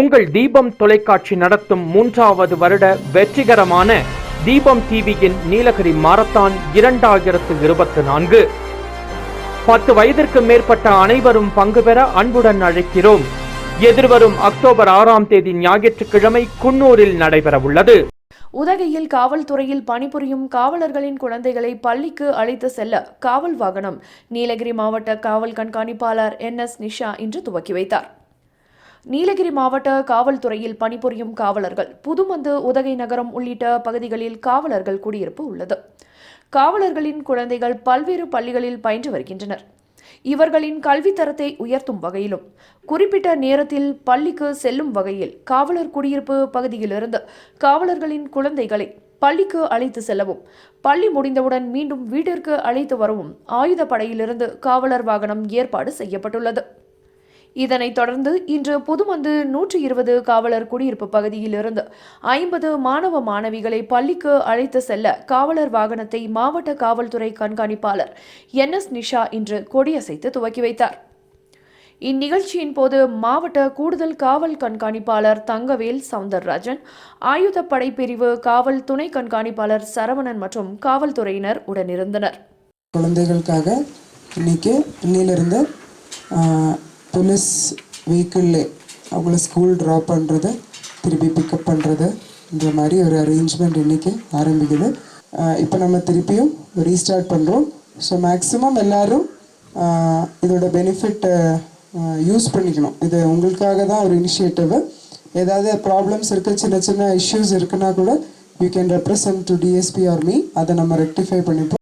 உங்கள் தீபம் தொலைக்காட்சி நடத்தும் மூன்றாவது வருட வெற்றிகரமான தீபம் டிவியின் நீலகிரி மாரத்தான் இரண்டாயிரத்து இருபத்தி நான்கு. பத்து வயதிற்கு மேற்பட்ட அனைவரும் பங்கு பெற அன்புடன் அழைக்கிறோம். எதிர்வரும் அக்டோபர் ஆறாம் தேதி ஞாயிற்றுக்கிழமை குன்னூரில் நடைபெறவுள்ளது உதகையில் காவல்துறையில் பணிபுரியும் காவலர்களின் குழந்தைகளை பள்ளிக்கு அழைத்து செல்ல காவல் வாகனம். நீலகிரி மாவட்ட காவல் கண்காணிப்பாளர் என் எஸ் நிஷா இன்று துவக்கி வைத்தார். நீலகிரி மாவட்ட காவல்துறையில் பணிபுரியும் காவலர்கள் புதுமந்து உதகை நகரம் உள்ளிட்ட பகுதிகளில் காவலர்கள் குடியிருப்பு உள்ளது. காவலர்களின் குழந்தைகள் பல்வேறு பள்ளிகளில் பயின்று வருகின்றனர். இவர்களின் கல்வித்தரத்தை உயர்த்தும் வகையிலும் குறிப்பிட்ட நேரத்தில் பள்ளிக்கு செல்லும் வகையில் காவலர் குடியிருப்பு பகுதியிலிருந்து காவலர்களின் குழந்தைகளை பள்ளிக்கு அழைத்து செல்லவும் பள்ளி முடிந்தவுடன் மீண்டும் வீட்டிற்கு அழைத்து வரவும் ஆயுதப்படையிலிருந்து காவலர் வாகனம் ஏற்பாடு செய்யப்பட்டுள்ளது. இதனைத் தொடர்ந்து இன்று புதுமந்து நூற்றி இருபது காவலர் குடியிருப்பு பகுதியிலிருந்து ஐம்பது மாணவ மாணவிகளை பள்ளிக்கு அழைத்து செல்ல காவலர் வாகனத்தை மாவட்ட காவல்துறை கண்காணிப்பாளர் என் எஸ் நிஷா இன்று கொடியசைத்து துவக்கி வைத்தார். இந்நிகழ்ச்சியின் போது மாவட்ட கூடுதல் காவல் கண்காணிப்பாளர் தங்கவேல் சவுந்தரராஜன் ஆயுதப்படை பிரிவு காவல் துணை கண்காணிப்பாளர் சரவணன் மற்றும் காவல்துறையினர் உடனிருந்தனர். குழந்தைகளுக்காக இன்னைக்கு இன்னிலிருந்து போலீஸ் வெஹிக்கிள்லே அவங்கள ஸ்கூல் ட்ராப் பண்ணுறது திருப்பி பிக்கப் பண்ணுறதுன்ற மாதிரி ஒரு அரேஞ்ச்மெண்ட் இன்றைக்கி ஆரம்பிக்குது. இப்போ நம்ம திருப்பியும் ரீஸ்டார்ட் பண்ணுறோம் ஸோ மேக்ஸிமம் எல்லோரும் இதோட பெனிஃபிட்டை யூஸ் பண்ணிக்கணும். இது உங்களுக்காக தான் ஒரு இனிஷியேட்டிவ் ஏதாவது ப்ராப்ளம்ஸ் இருக்குது சின்ன சின்ன இஷ்யூஸ் இருக்குன்னா கூட you can represent to DSP or me அதை நம்ம ரெக்டிஃபை பண்ணிப்போம்.